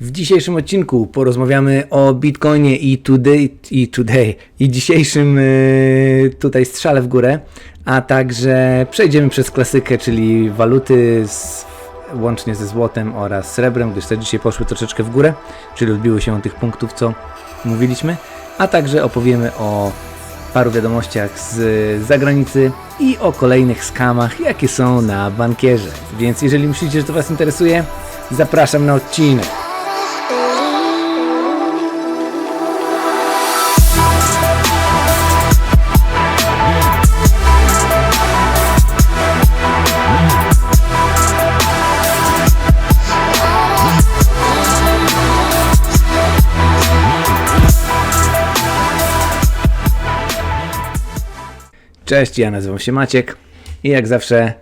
W dzisiejszym odcinku porozmawiamy o Bitcoinie i today, i today, i dzisiejszym yy, tutaj strzale w górę, a także przejdziemy przez klasykę, czyli waluty z, łącznie ze złotem oraz srebrem, gdyż te dzisiaj poszły troszeczkę w górę, czyli odbiły się od tych punktów, co mówiliśmy, a także opowiemy o paru wiadomościach z zagranicy i o kolejnych skamach, jakie są na bankierze. Więc jeżeli myślicie, że to Was interesuje, zapraszam na odcinek. Cześć, ja nazywam się Maciek i jak zawsze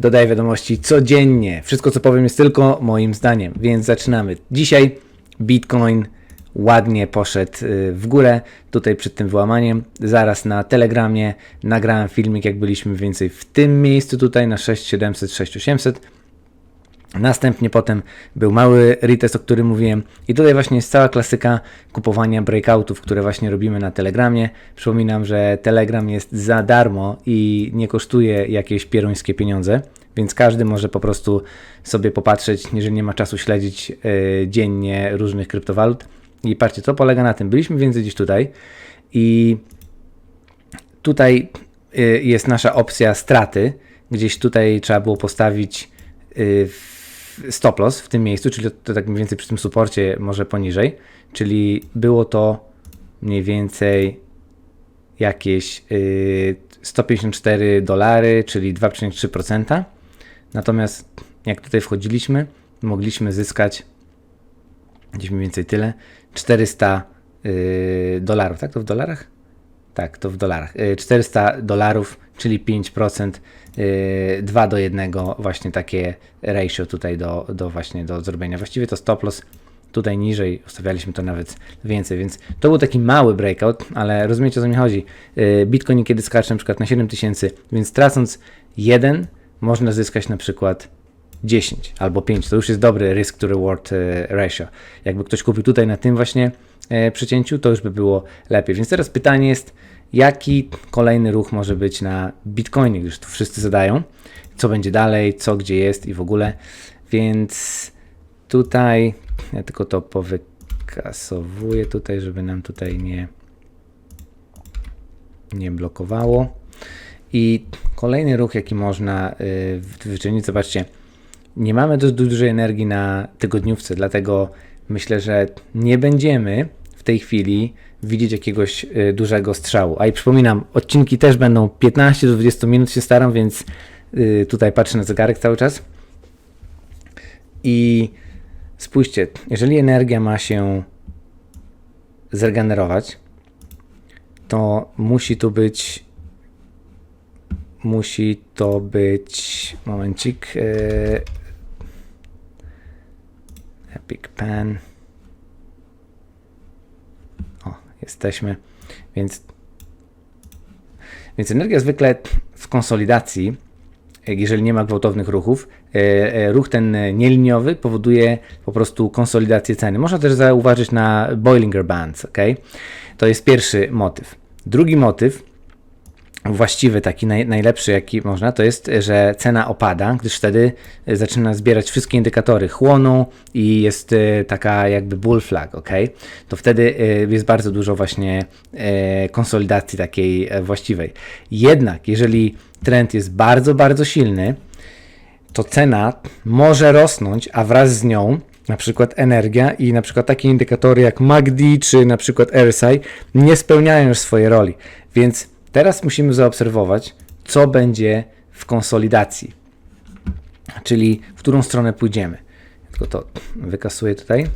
dodaję wiadomości codziennie. Wszystko co powiem jest tylko moim zdaniem, więc zaczynamy. Dzisiaj Bitcoin ładnie poszedł y, w górę, tutaj przed tym wyłamaniem. Zaraz na Telegramie nagrałem filmik, jak byliśmy więcej w tym miejscu tutaj na 6700, 6800. Następnie potem był mały retest, o którym mówiłem. I tutaj właśnie jest cała klasyka kupowania breakoutów, które właśnie robimy na Telegramie. Przypominam, że Telegram jest za darmo i nie kosztuje jakieś pierońskie pieniądze, więc każdy może po prostu sobie popatrzeć, jeżeli nie ma czasu śledzić yy, dziennie różnych kryptowalut. I patrzcie, co polega na tym. Byliśmy więcej gdzieś tutaj i tutaj yy, jest nasza opcja straty. Gdzieś tutaj trzeba było postawić yy, stop loss w tym miejscu, czyli to tak mniej więcej przy tym suporcie może poniżej, czyli było to mniej więcej jakieś yy, 154 dolary, czyli 2,3%. Natomiast jak tutaj wchodziliśmy, mogliśmy zyskać gdzieś mniej więcej tyle, 400 yy, dolarów, tak? To w dolarach? Tak, to w dolarach. Yy, 400 dolarów, czyli 5%, yy, 2 do 1, właśnie takie ratio tutaj do, do właśnie do zrobienia. Właściwie to stop loss tutaj niżej, ustawialiśmy to nawet więcej, więc to był taki mały breakout, ale rozumiecie o co mi chodzi. Yy, Bitcoin niekiedy skacze na przykład na 7000, więc tracąc jeden można zyskać na przykład 10 albo 5. To już jest dobry risk to reward ratio. Jakby ktoś kupił tutaj na tym właśnie e, przecięciu, to już by było lepiej. Więc teraz pytanie jest, jaki kolejny ruch może być na Bitcoinie, gdyż tu wszyscy zadają, co będzie dalej, co gdzie jest i w ogóle. Więc tutaj ja tylko to powykasowuję tutaj, żeby nam tutaj nie nie blokowało. I kolejny ruch, jaki można yy, wyczynić, zobaczcie, nie mamy dość dużej energii na tygodniówce, dlatego myślę, że nie będziemy w tej chwili widzieć jakiegoś y, dużego strzału. A i przypominam, odcinki też będą 15 do 20 minut się staram, więc y, tutaj patrzę na zegarek cały czas. I spójrzcie, jeżeli energia ma się zregenerować, to musi tu być musi to być momencik yy, Epic Pen. O, jesteśmy. Więc, więc energia zwykle w konsolidacji, jeżeli nie ma gwałtownych ruchów, ruch ten nieliniowy powoduje po prostu konsolidację ceny. Można też zauważyć na Boilinger Bands, ok? To jest pierwszy motyw. Drugi motyw właściwy, taki naj, najlepszy, jaki można, to jest, że cena opada, gdyż wtedy zaczyna zbierać wszystkie indykatory chłonu i jest e, taka jakby bull flag, ok? To wtedy e, jest bardzo dużo właśnie e, konsolidacji takiej właściwej. Jednak, jeżeli trend jest bardzo, bardzo silny, to cena może rosnąć, a wraz z nią na przykład energia i na przykład takie indykatory jak MACD czy na przykład RSI nie spełniają już swojej roli. Więc Teraz musimy zaobserwować, co będzie w konsolidacji, czyli w którą stronę pójdziemy. Tylko to wykasuję tutaj.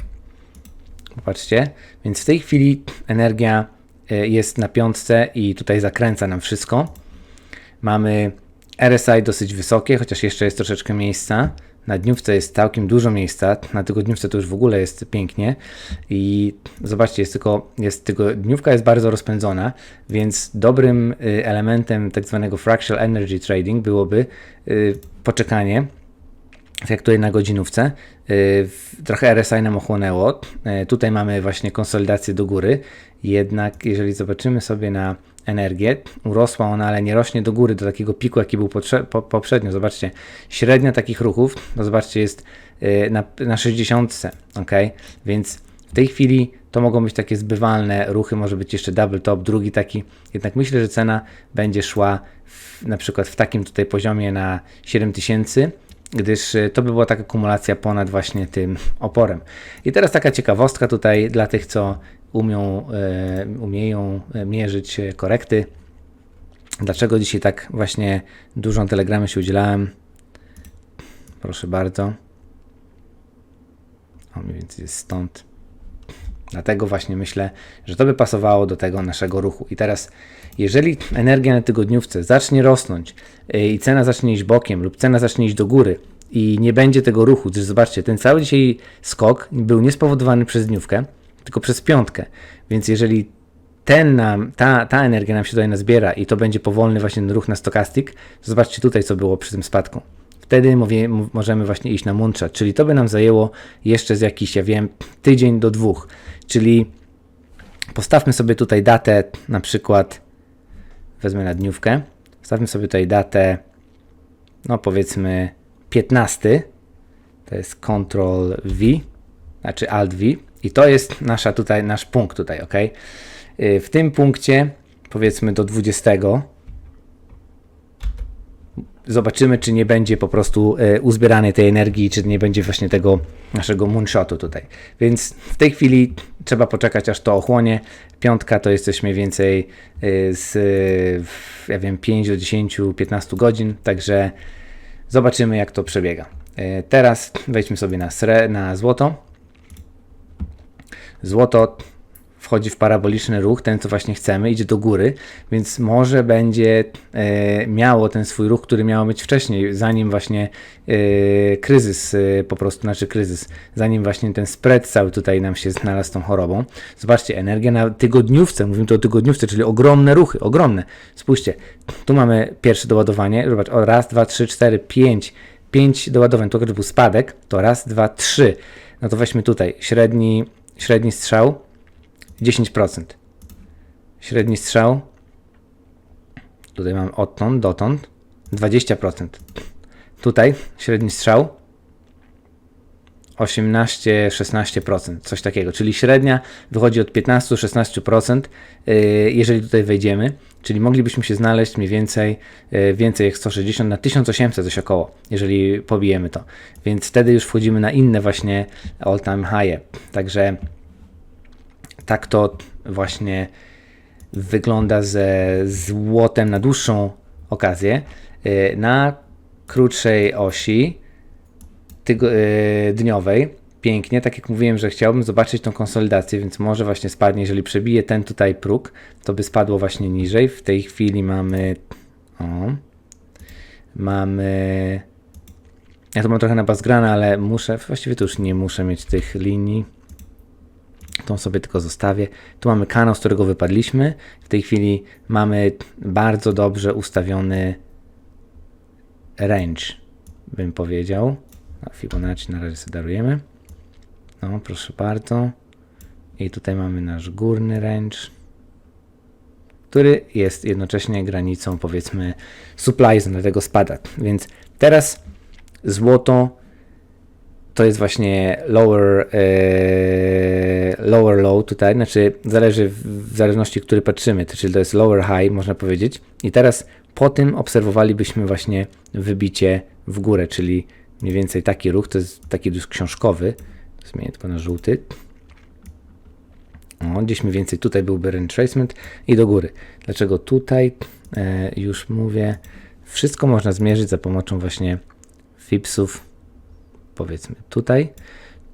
Popatrzcie, więc w tej chwili energia e, jest na piątce i tutaj zakręca nam wszystko. Mamy RSI dosyć wysokie, chociaż jeszcze jest troszeczkę miejsca. Na dniówce jest całkiem dużo miejsca, na tygodniówce to już w ogóle jest pięknie i zobaczcie, jest tylko, jest tylko dniówka jest bardzo rozpędzona, więc dobrym y, elementem tak zwanego fractional energy trading byłoby y, poczekanie jak tutaj na godzinówce. Y, Trochę RSI nam ochłonęło. Tutaj mamy właśnie konsolidację do góry. Jednak jeżeli zobaczymy sobie na energię, urosła ona, ale nie rośnie do góry, do takiego piku, jaki był po, poprzednio. Zobaczcie, średnia takich ruchów, to zobaczcie, jest y, na, na 60, ok? Więc w tej chwili to mogą być takie zbywalne ruchy, może być jeszcze double top, drugi taki. Jednak myślę, że cena będzie szła w, na przykład w takim tutaj poziomie na 7000, gdyż y, to by była taka kumulacja ponad właśnie tym oporem. I teraz taka ciekawostka tutaj dla tych, co umią, e, umieją e, mierzyć e, korekty. Dlaczego dzisiaj tak właśnie dużą telegramę się udzielałem? Proszę bardzo. O, mniej więcej jest stąd. Dlatego właśnie myślę, że to by pasowało do tego naszego ruchu. I teraz, jeżeli energia na tygodniówce zacznie rosnąć i cena zacznie iść bokiem lub cena zacznie iść do góry i nie będzie tego ruchu, gdyż zobaczcie, ten cały dzisiaj skok był nie spowodowany przez dniówkę, tylko przez piątkę. Więc jeżeli ten nam, ta, ta energia nam się tutaj nazbiera i to będzie powolny właśnie ruch na stokastik, to zobaczcie tutaj, co było przy tym spadku. Wtedy mówię, możemy właśnie iść na Moonshot, czyli to by nam zajęło jeszcze z jakiś, ja wiem, tydzień do dwóch. Czyli postawmy sobie tutaj datę, na przykład wezmę na dniówkę, stawmy sobie tutaj datę, no powiedzmy 15, to jest Ctrl V, znaczy Alt V i to jest nasza tutaj, nasz punkt tutaj, ok? Y, W tym punkcie powiedzmy do 20 zobaczymy, czy nie będzie po prostu e, uzbieranej tej energii, czy nie będzie właśnie tego naszego moonshotu tutaj. Więc w tej chwili trzeba poczekać, aż to ochłonie. Piątka to jest coś mniej więcej e, z, ja wiem, 5 do 10, 15 godzin, także zobaczymy, jak to przebiega. Teraz wejdźmy sobie na, sre, na złoto. Złoto wchodzi w paraboliczny ruch, ten co właśnie chcemy, idzie do góry, więc może będzie e, miało ten swój ruch, który miało mieć wcześniej, zanim właśnie e, kryzys e, po prostu, znaczy kryzys, zanim właśnie ten spread cały tutaj nam się znalazł tą chorobą. Zobaczcie, energia na tygodniówce, mówimy tu o tygodniówce, czyli ogromne ruchy, ogromne. Spójrzcie, tu mamy pierwsze doładowanie, zobacz, o raz, dwa, trzy, cztery, pięć, pięć doładowań, to był spadek, to raz, dwa, trzy. No to weźmy tutaj średni, średni strzał, 10%. Średni strzał. Tutaj mam odtąd, dotąd. 20%. Tutaj średni strzał. 18-16%, coś takiego, czyli średnia wychodzi od 15-16%, yy, jeżeli tutaj wejdziemy, czyli moglibyśmy się znaleźć mniej więcej yy, więcej jak 160 na 1800 coś około, jeżeli pobijemy to, więc wtedy już wchodzimy na inne właśnie all time high. Także tak to właśnie wygląda ze złotem na dłuższą okazję. Yy, Na krótszej osi tygo, yy, dniowej pięknie, tak jak mówiłem, że chciałbym zobaczyć tą konsolidację, więc może właśnie spadnie, jeżeli przebije ten tutaj próg, to by spadło właśnie niżej. W tej chwili mamy o, mamy ja to mam trochę na bazgrana, ale muszę, właściwie to już nie muszę mieć tych linii. Tą sobie tylko zostawię. Tu mamy kanał, z którego wypadliśmy. W tej chwili mamy bardzo dobrze ustawiony range, bym powiedział. Fibonacci na razie sobie darujemy. No, proszę bardzo. I tutaj mamy nasz górny range, który jest jednocześnie granicą, powiedzmy, supply, dlatego spada. Więc teraz złoto to jest właśnie lower, e, lower low tutaj, znaczy zależy w, zależności, który patrzymy, czyli to jest lower high, można powiedzieć. I teraz po tym obserwowalibyśmy właśnie wybicie w górę, czyli mniej więcej taki ruch, to jest taki dość książkowy, zmienię tylko na żółty. O, gdzieś mniej więcej tutaj byłby retracement i do góry. Dlaczego tutaj e, już mówię, wszystko można zmierzyć za pomocą właśnie fipsów, powiedzmy tutaj.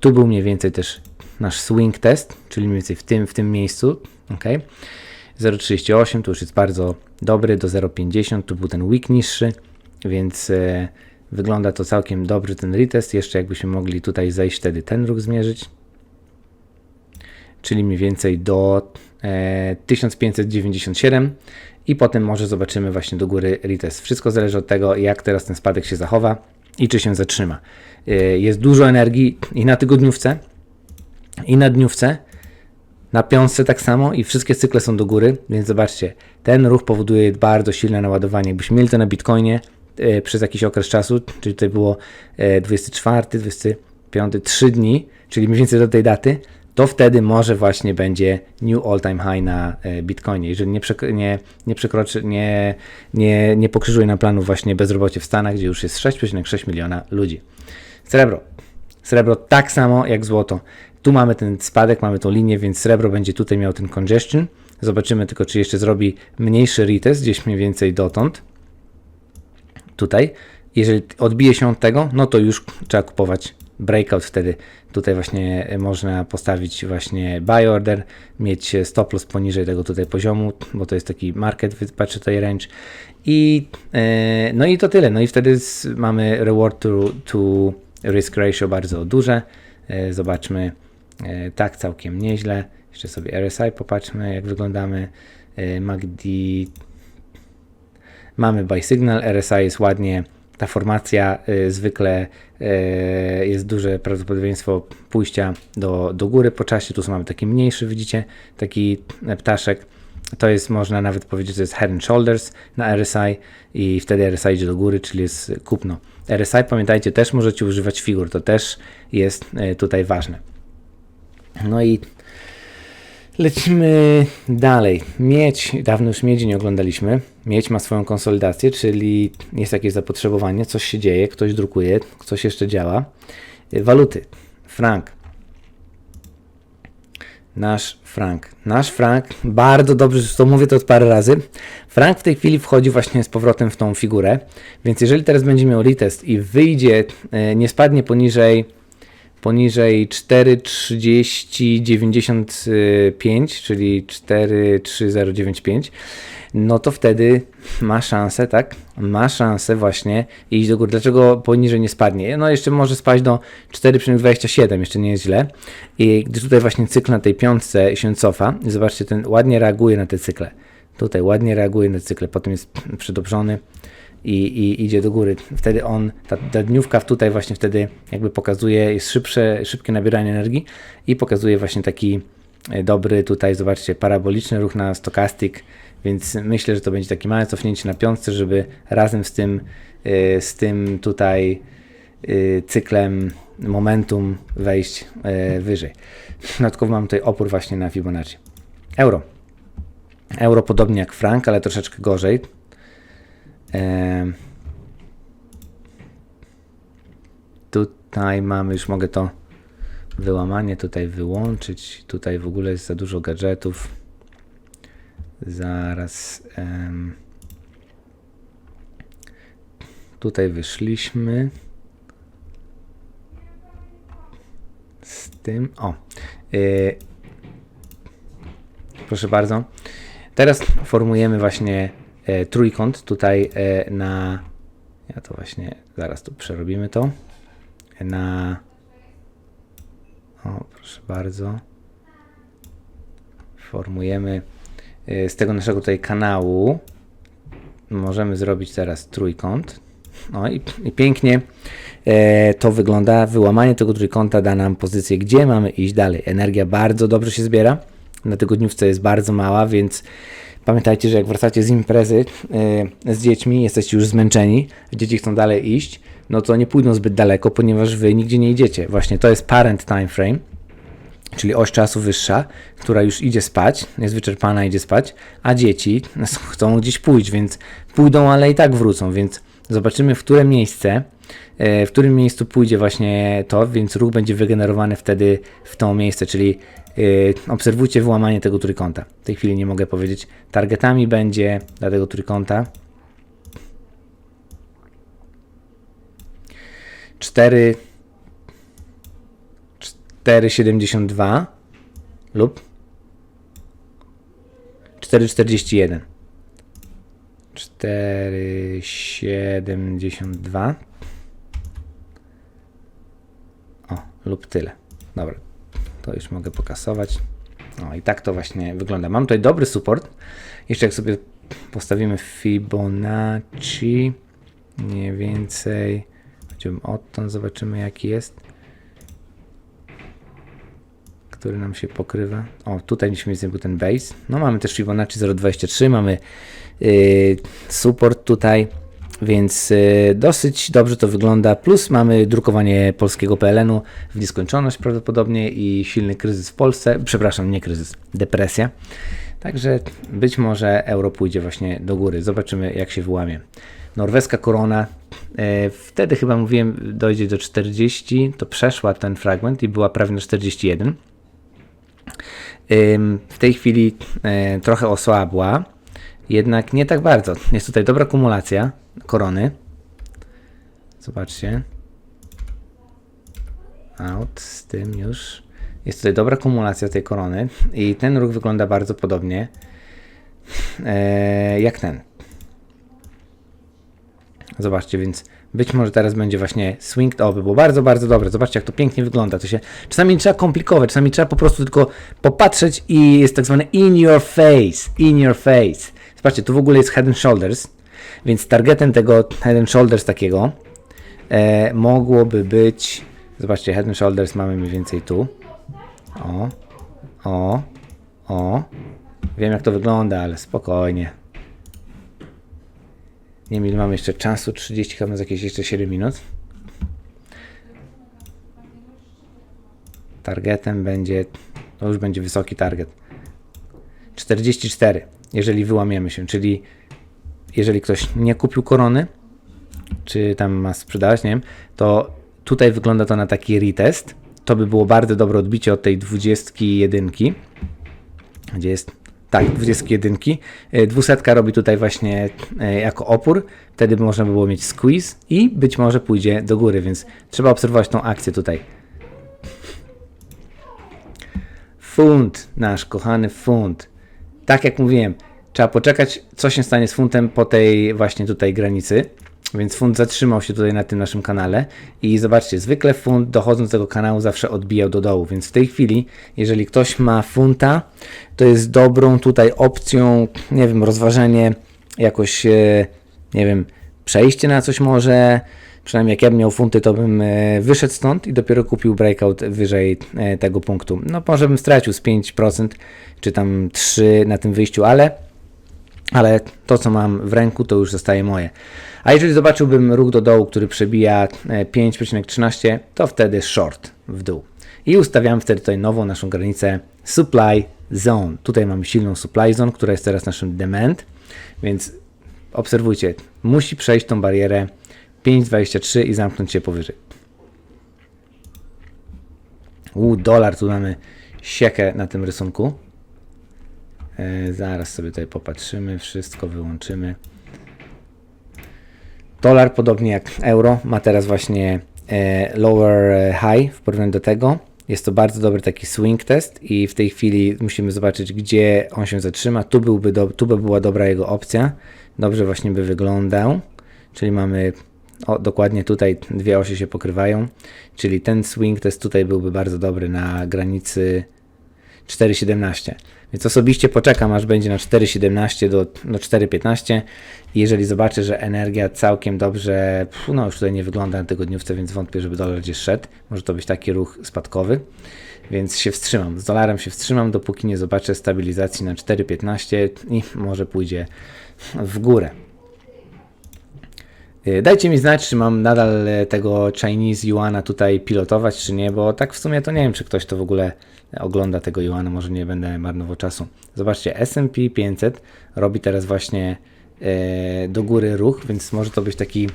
Tu był mniej więcej też nasz swing test, czyli mniej więcej w tym, w tym miejscu. ok 0,38 tu już jest bardzo dobry, do 0,50 tu był ten week niższy, więc e, wygląda to całkiem dobry ten retest. Jeszcze jakbyśmy mogli tutaj zejść wtedy ten ruch zmierzyć, czyli mniej więcej do e, 1597 i potem może zobaczymy właśnie do góry retest. Wszystko zależy od tego, jak teraz ten spadek się zachowa i czy się zatrzyma. Y, Jest dużo energii i na tygodniówce, i na dniówce, na piątce tak samo i wszystkie cykle są do góry, więc zobaczcie, ten ruch powoduje bardzo silne naładowanie. Jakbyśmy mieli to na Bitcoinie e, przez jakiś okres czasu, czyli tutaj było e, 24, 25, 3 dni, czyli mniej więcej do tej daty, to wtedy może właśnie będzie new all time high na e, Bitcoinie. Jeżeli nie, przek- nie, nie przekroczy, nie, nie, nie pokrzyżuje na planu właśnie bezrobocie w Stanach, gdzie już jest 6,6 miliona ludzi. Srebro. Srebro tak samo jak złoto. Tu mamy ten spadek, mamy tą linię, więc srebro będzie tutaj miał ten congestion. Zobaczymy tylko, czy jeszcze zrobi mniejszy retest, gdzieś mniej więcej dotąd. Tutaj. Jeżeli odbije się od tego, no to już trzeba kupować breakout wtedy. Tutaj właśnie można postawić właśnie buy order, mieć stop loss poniżej tego tutaj poziomu, bo to jest taki market, patrzę tutaj range. I e, no i to tyle. No i wtedy mamy reward to, to risk ratio bardzo duże. E, Zobaczmy, e, tak całkiem nieźle. Jeszcze sobie RSI popatrzmy, jak wyglądamy. E, MACD mamy buy signal, RSI jest ładnie, ta formacja y, zwykle y, jest duże prawdopodobieństwo pójścia do, do góry po czasie, tu mamy taki mniejszy, widzicie, taki ptaszek, to jest, można nawet powiedzieć, że to jest head and shoulders na RSI i wtedy RSI idzie do góry, czyli jest kupno. RSI, pamiętajcie, też możecie używać figur, to też jest y, tutaj ważne. No i Lecimy dalej. Miedź, dawno już miedzi nie oglądaliśmy. Miedź ma swoją konsolidację, czyli jest jakieś zapotrzebowanie, coś się dzieje, ktoś drukuje, coś jeszcze działa. Y, Waluty. Frank. Nasz frank. Nasz frank, bardzo dobrze, zresztą mówię to od parę razy. Frank w tej chwili wchodzi właśnie z powrotem w tą figurę, więc jeżeli teraz będzie miał retest i wyjdzie, y, nie spadnie poniżej poniżej 4,3095, czyli 4,3095, no to wtedy ma szansę, tak? Ma szansę właśnie iść do góry. Dlaczego poniżej nie spadnie? No jeszcze może spaść do 4,27, jeszcze nie jest źle. I gdy tutaj właśnie cykl na tej piątce się cofa, zobaczcie, ten ładnie reaguje na te cykle. Tutaj ładnie reaguje na cykle, potem jest przedobrzony i, i idzie do góry. Wtedy on, ta, ta dniówka tutaj właśnie wtedy jakby pokazuje, jest szybsze, szybkie nabieranie energii i pokazuje właśnie taki e, dobry tutaj, zobaczcie, paraboliczny ruch na stochastic, więc myślę, że to będzie takie małe cofnięcie na piątce, żeby razem z tym, e, z tym tutaj e, cyklem momentum wejść wyżej. Dodatkowo mam tutaj opór właśnie na Fibonacci. Euro. Euro podobnie jak frank, ale troszeczkę gorzej. Em, Tutaj mamy, już mogę to wyłamanie tutaj wyłączyć. Tutaj w ogóle jest za dużo gadżetów. Zaraz. em, Tutaj wyszliśmy. Z tym. O. y, proszę bardzo. Teraz formujemy właśnie e, trójkąt tutaj e, na. Ja to właśnie zaraz tu przerobimy to. Na. O, proszę bardzo. Formujemy e, z tego naszego tutaj kanału. Możemy zrobić teraz trójkąt. No i, i pięknie e, to wygląda. Wyłamanie tego trójkąta da nam pozycję, gdzie mamy iść dalej. Energia bardzo dobrze się zbiera. Na tygodniówce jest bardzo mała, więc pamiętajcie, że jak wracacie z imprezy e, z dziećmi, jesteście już zmęczeni, dzieci chcą dalej iść, no to nie pójdą zbyt daleko, ponieważ wy nigdzie nie idziecie. Właśnie to jest parent time frame, czyli oś czasu wyższa, która już idzie spać, jest wyczerpana, idzie spać, a dzieci chcą gdzieś pójść, więc pójdą, ale i tak wrócą, więc zobaczymy, w które miejsce, e, w którym miejscu pójdzie właśnie to, więc ruch będzie wygenerowany wtedy w to miejsce, czyli obserwujcie wyłamanie tego trójkąta. W tej chwili nie mogę powiedzieć. Targetami będzie dla tego trójkąta 4 4,72 lub 4,41. 4,72 o, lub tyle. Dobra, to już mogę pokasować. No i tak to właśnie wygląda. Mam tutaj dobry support. Jeszcze jak sobie postawimy Fibonacci, mniej więcej, Idziemy odtąd, zobaczymy jaki jest. Który nam się pokrywa. O, tutaj mieliśmy był ten base. No mamy też Fibonacci 0.23, mamy yy, support tutaj, więc yy, dosyć dobrze to wygląda. Plus mamy drukowanie polskiego PLN-u w nieskończoność prawdopodobnie i silny kryzys w Polsce. Przepraszam, nie kryzys, depresja. Także być może euro pójdzie właśnie do góry. Zobaczymy, jak się wyłamie. Norweska korona, e, wtedy chyba mówiłem, dojdzie do 40, to przeszła ten fragment i była prawie na 41. Ym, W tej chwili e, trochę osłabła, jednak nie tak bardzo. Jest tutaj dobra kumulacja korony. Zobaczcie. Out z tym już. Jest tutaj dobra kumulacja tej korony i ten ruch wygląda bardzo podobnie e, jak ten. Zobaczcie, więc być może teraz będzie właśnie swing to by było bardzo, bardzo dobre. Zobaczcie, jak to pięknie wygląda. To się czasami trzeba komplikować, czasami trzeba po prostu tylko popatrzeć i jest tak zwane in your face, in your face. Zobaczcie, tu w ogóle jest head and shoulders, więc targetem tego head and shoulders takiego e, mogłoby być, zobaczcie, head and shoulders mamy mniej więcej tu. O, o, o. Wiem jak to wygląda, ale spokojnie. Nie wiem mamy jeszcze czasu, 30 chyba jakieś jeszcze 7 minut. Targetem będzie, to już będzie wysoki target. 44, jeżeli wyłamiemy się, czyli jeżeli ktoś nie kupił korony, czy tam ma sprzedawać, nie wiem, to tutaj wygląda to na taki retest. To by było bardzo dobre odbicie od tej 21, gdzie jest tak, 21. E, Dwusetka robi tutaj właśnie e, jako opór. Wtedy można by było mieć squeeze i być może pójdzie do góry, więc trzeba obserwować tą akcję tutaj. Funt, nasz kochany funt. Tak jak mówiłem, trzeba poczekać, co się stanie z funtem po tej właśnie tutaj granicy. Więc funt zatrzymał się tutaj na tym naszym kanale i zobaczcie, zwykle funt dochodząc do tego kanału zawsze odbijał do dołu, więc w tej chwili, jeżeli ktoś ma funta, to jest dobrą tutaj opcją, nie wiem, rozważenie jakoś, e, nie wiem, przejście na coś może, przynajmniej jak ja bym miał funty, to bym e, wyszedł stąd i dopiero kupił breakout wyżej e, tego punktu. No może bym stracił z 5% czy tam 3 na tym wyjściu, ale ale to, co mam w ręku, to już zostaje moje. A jeżeli zobaczyłbym ruch do dołu, który przebija e, 5,13, to wtedy short w dół. I ustawiam wtedy tutaj nową naszą granicę supply zone. Tutaj mamy silną supply zone, która jest teraz naszym demand, więc obserwujcie, musi przejść tą barierę 5,23 i zamknąć się powyżej. U, dolar, tu mamy siekę na tym rysunku. E, zaraz sobie tutaj popatrzymy, wszystko wyłączymy. Dolar, podobnie jak euro, ma teraz właśnie e, lower e, high w porównaniu do tego. Jest to bardzo dobry taki swing test i w tej chwili musimy zobaczyć, gdzie on się zatrzyma. Tu, byłby do, tu by była dobra jego opcja. Dobrze właśnie by wyglądał. Czyli mamy o, dokładnie tutaj dwie osie się pokrywają. Czyli ten swing test tutaj byłby bardzo dobry na granicy 4,17. Więc osobiście poczekam, aż będzie na 4,17 do, do 4,15 i jeżeli zobaczę, że energia całkiem dobrze, no już tutaj nie wygląda na tygodniówce, więc wątpię, żeby dolar gdzieś szedł. Może to być taki ruch spadkowy, więc się wstrzymam. Z dolarem się wstrzymam, dopóki nie zobaczę stabilizacji na 4,15 i może pójdzie w górę. Y, Dajcie mi znać, czy mam nadal e, tego Chinese Yuana tutaj pilotować, czy nie, bo tak w sumie to nie wiem, czy ktoś to w ogóle ogląda tego Yuana, może nie będę marnował czasu. Zobaczcie, S&P 500 robi teraz właśnie e, do góry ruch, więc może to być taki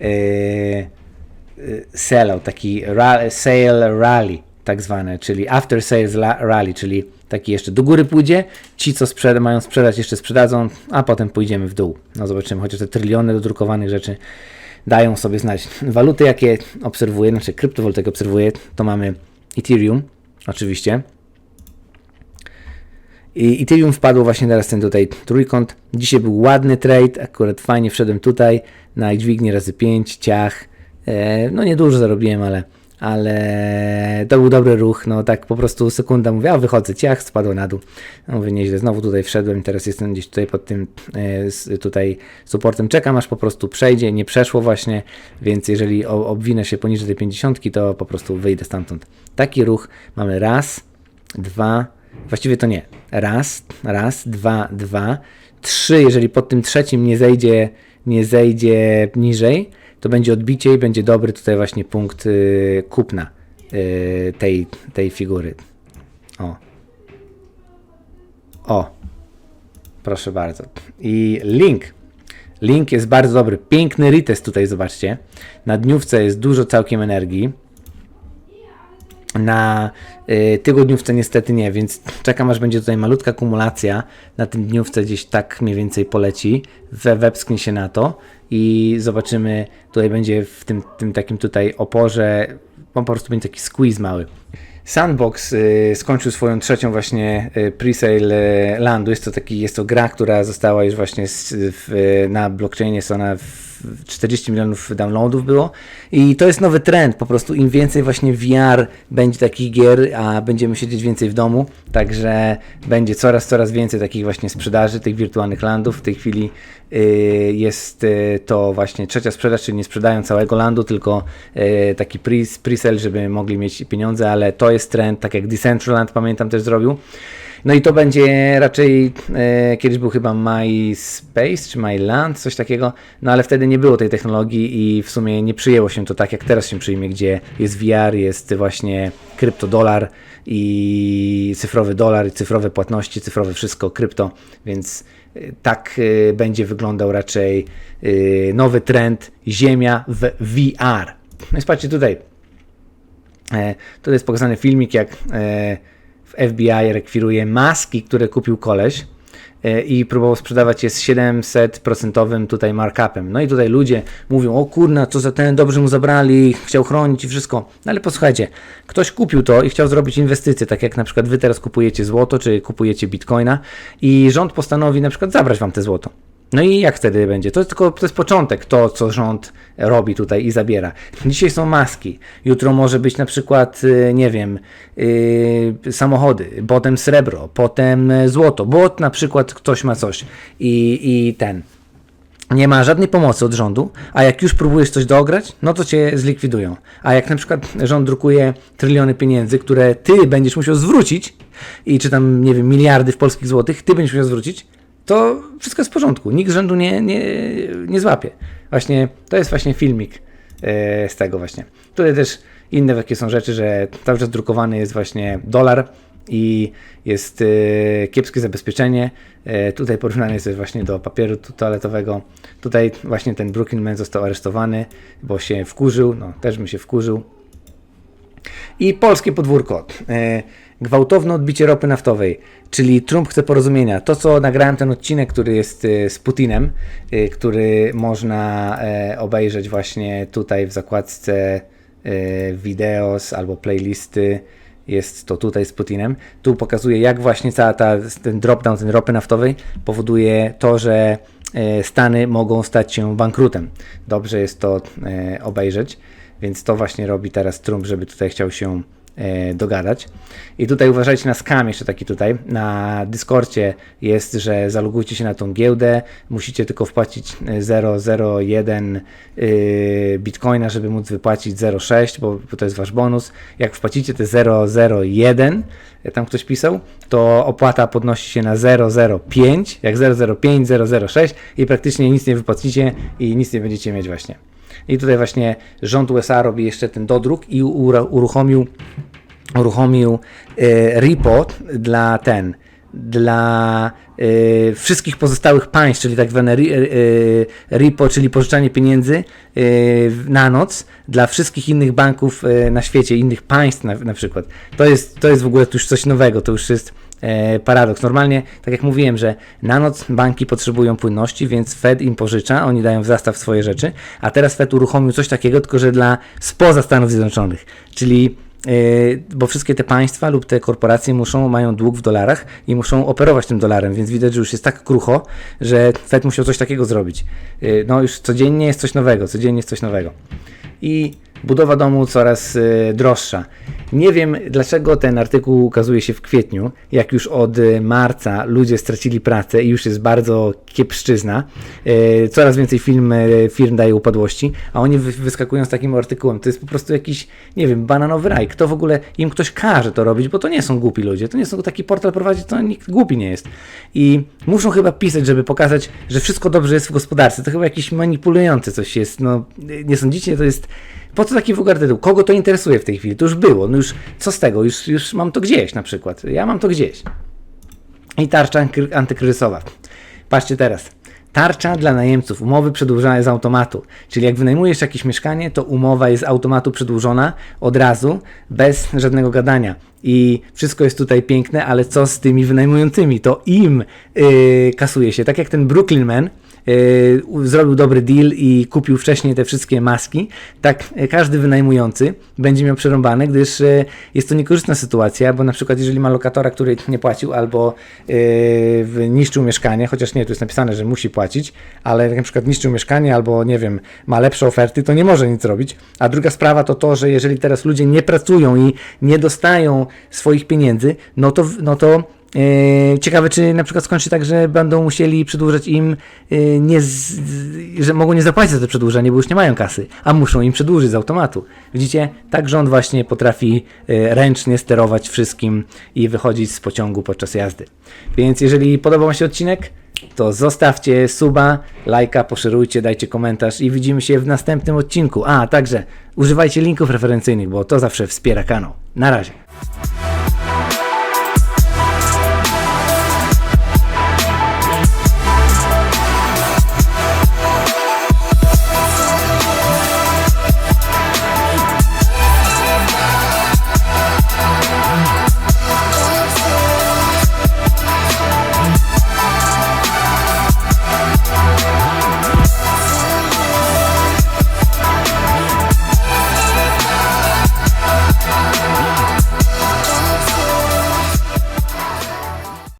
e, e, sellout, taki ra, sale rally tak zwane, czyli after sales rally, czyli taki jeszcze do góry pójdzie, ci co mają sprzedać jeszcze sprzedadzą, a potem pójdziemy w dół. No zobaczymy, chociaż te tryliony dodrukowanych rzeczy dają sobie znać. Waluty jakie obserwuję, znaczy kryptowaluty jakie obserwuję, to mamy Ethereum, oczywiście. I Ethereum wpadło właśnie teraz ten tutaj trójkąt. Dzisiaj był ładny trade, akurat fajnie wszedłem tutaj na dźwignię razy 5, ciach. E, no niedużo zarobiłem, ale, ale to był dobry ruch, no tak po prostu sekunda mówię, a wychodzę, ciach, spadło na dół. No mówię, nieźle, znowu tutaj wszedłem, teraz jestem gdzieś tutaj pod tym e, tutaj supportem, czekam aż po prostu przejdzie, nie przeszło właśnie, więc jeżeli obwinę się poniżej tej 50, to po prostu wyjdę stamtąd. Taki ruch mamy raz, dwa, właściwie to nie, raz, raz, dwa, dwa, trzy, jeżeli pod tym trzecim nie zejdzie, nie zejdzie niżej, to będzie odbicie i będzie dobry tutaj właśnie punkt y, kupna y, tej, tej figury. O. O. Proszę bardzo. I link. Link jest bardzo dobry. Piękny retest tutaj, zobaczcie. Na dniówce jest dużo całkiem energii. Na y, tygodniówce niestety nie, więc czekam aż będzie tutaj malutka kumulacja. Na tym dniówce gdzieś tak mniej więcej poleci. We, wepsknie się na to i zobaczymy. Tutaj będzie w tym, tym takim tutaj oporze. Po prostu będzie taki squeeze mały. Sandbox y, skończył swoją trzecią właśnie y, presale y, landu. Jest to taki, jest to gra, która została już właśnie z, w, na blockchainie, jest ona w 40 milionów downloadów było i to jest nowy trend, po prostu im więcej właśnie VR będzie takich gier, a będziemy siedzieć więcej w domu, także będzie coraz, coraz więcej takich właśnie sprzedaży, tych wirtualnych landów. W tej chwili y, jest y, to właśnie trzecia sprzedaż, czyli nie sprzedają całego landu, tylko y, taki pre- pre-sale, żeby mogli mieć pieniądze, ale to jest trend, tak jak Decentraland pamiętam też zrobił. No i to będzie raczej, e, kiedyś był chyba MySpace czy MyLand, coś takiego, no ale wtedy nie było tej technologii i w sumie nie przyjęło się to tak, jak teraz się przyjmie, gdzie jest VR, jest właśnie kryptodolar i cyfrowy dolar, i cyfrowe płatności, cyfrowe wszystko, krypto, więc e, tak e, będzie wyglądał raczej e, nowy trend Ziemia w VR. No i patrzcie tutaj, Tutaj jest pokazany filmik, jak FBI rekwiruje maski, które kupił koleś e, i próbował sprzedawać je z 700% tutaj markupem. No i tutaj ludzie mówią, o kurna, co za ten, dobrze mu zabrali, chciał chronić i wszystko. No ale posłuchajcie, ktoś kupił to i chciał zrobić inwestycje, tak jak na przykład wy teraz kupujecie złoto, czy kupujecie bitcoina i rząd postanowi na przykład zabrać wam te złoto. No i jak wtedy będzie? To jest tylko to jest początek, to co rząd robi tutaj i zabiera. Dzisiaj są maski, jutro może być na przykład, y, nie wiem, yy, samochody, potem srebro, potem złoto, bo na przykład ktoś ma coś i, i ten. Nie ma żadnej pomocy od rządu, a jak już próbujesz coś dograć, no to cię zlikwidują. A jak na przykład rząd drukuje tryliony pieniędzy, które ty będziesz musiał zwrócić, i czy tam, nie wiem, miliardy w polskich złotych, ty będziesz musiał zwrócić, to wszystko jest w porządku. Nikt z rzędu nie, nie, nie złapie. Właśnie to jest właśnie filmik e, z tego właśnie. Tutaj też inne takie są rzeczy, że cały czas drukowany jest właśnie dolar i jest e, kiepskie zabezpieczenie. E, tutaj porównanie jest właśnie do papieru toaletowego. Tutaj właśnie ten Brooklyn Man został aresztowany, bo się wkurzył, no też mi się wkurzył. I polskie podwórko. E, gwałtowne odbicie ropy naftowej, czyli Trump chce porozumienia. To, co nagrałem ten odcinek, który jest e, z Putinem, e, który można e, obejrzeć właśnie tutaj w zakładce e, videos albo playlisty. Jest to tutaj z Putinem. Tu pokazuje, jak właśnie cała ta, ten drop-down ten ropy naftowej powoduje to, że e, Stany mogą stać się bankrutem. Dobrze jest to e, obejrzeć. Więc to właśnie robi teraz Trump, żeby tutaj chciał się e, dogadać. I tutaj uważajcie na skam jeszcze taki tutaj. Na Discordzie jest, że zalogujcie się na tą giełdę, musicie tylko wpłacić e, 001 y, bitcoina, żeby móc wypłacić 0,6, bo, bo to jest wasz bonus. Jak wpłacicie te 001, jak tam ktoś pisał, to opłata podnosi się na 005, jak 005, 006 i praktycznie nic nie wypłacicie i nic nie będziecie mieć właśnie. I tutaj właśnie rząd USA robi jeszcze ten dodruk i uruchomił, uruchomił e, dla ten, dla e, wszystkich pozostałych państw, czyli tak zwane ri- e, repo, czyli pożyczanie pieniędzy w- na noc dla wszystkich innych banków e, na świecie, innych państw na, na przykład. To jest, to jest w ogóle już coś nowego, to już jest e, paradoks. Normalnie, tak jak mówiłem, że na noc banki potrzebują płynności, więc Fed im pożycza, oni dają w zastaw swoje rzeczy, a teraz Fed uruchomił coś takiego, tylko że dla spoza Stanów Zjednoczonych, czyli bo wszystkie te państwa lub te korporacje muszą, mają dług w dolarach i muszą operować tym dolarem, więc widać, że już jest tak krucho, że Fed musiał coś takiego zrobić. E, No już codziennie jest coś nowego, codziennie jest coś nowego. I budowa domu coraz y, droższa. Nie wiem, dlaczego ten artykuł ukazuje się w kwietniu, jak już od y, marca ludzie stracili pracę i już jest bardzo kiepszczyzna. Y, Coraz więcej firm, y, firm daje upadłości, a oni wy- wyskakują z takim artykułem. To jest po prostu jakiś, nie wiem, bananowy raj. Kto w ogóle, im ktoś każe to robić, bo to nie są głupi ludzie. To nie są taki portal prowadzić, to nikt głupi nie jest. I muszą chyba pisać, żeby pokazać, że wszystko dobrze jest w gospodarce. To chyba jakiś manipulujący coś jest. No, nie sądzicie? To jest po co taki w ogóle tytuł? Kogo to interesuje w tej chwili? To już było. No już co z tego? Już, już mam to gdzieś na przykład. Ja mam to gdzieś. I tarcza anty- antykryzysowa. Patrzcie teraz. Tarcza dla najemców. Umowy przedłużane z automatu. Czyli jak wynajmujesz jakieś mieszkanie, to umowa jest z automatu przedłużona od razu, bez żadnego gadania. I wszystko jest tutaj piękne, ale co z tymi wynajmującymi? To im yy, kasuje się. Tak jak ten Brooklyn Man, zrobił dobry deal i kupił wcześniej te wszystkie maski, tak yy, każdy wynajmujący będzie miał przerąbane, gdyż yy, jest to niekorzystna sytuacja, bo na przykład jeżeli ma lokatora, który nie płacił albo niszczył mieszkanie, chociaż nie, tu jest napisane, że musi płacić, ale na przykład niszczył mieszkanie albo nie wiem, ma lepsze oferty, to nie może nic robić. A druga sprawa to to, że jeżeli teraz ludzie nie pracują i nie dostają swoich pieniędzy, no to, no to ciekawe, czy na przykład skończy tak, że będą musieli przedłużać im, yy, nie z, że mogą nie zapłacić za to przedłużenie, bo już nie mają kasy, a muszą im przedłużyć z automatu. Widzicie, tak rząd właśnie potrafi yy, ręcznie sterować wszystkim i wychodzić z pociągu podczas jazdy. Więc jeżeli podobał się odcinek, to zostawcie suba, lajka, poszerujcie, dajcie komentarz i widzimy się w następnym odcinku. A, także używajcie linków referencyjnych, bo to zawsze wspiera kanał. Na razie.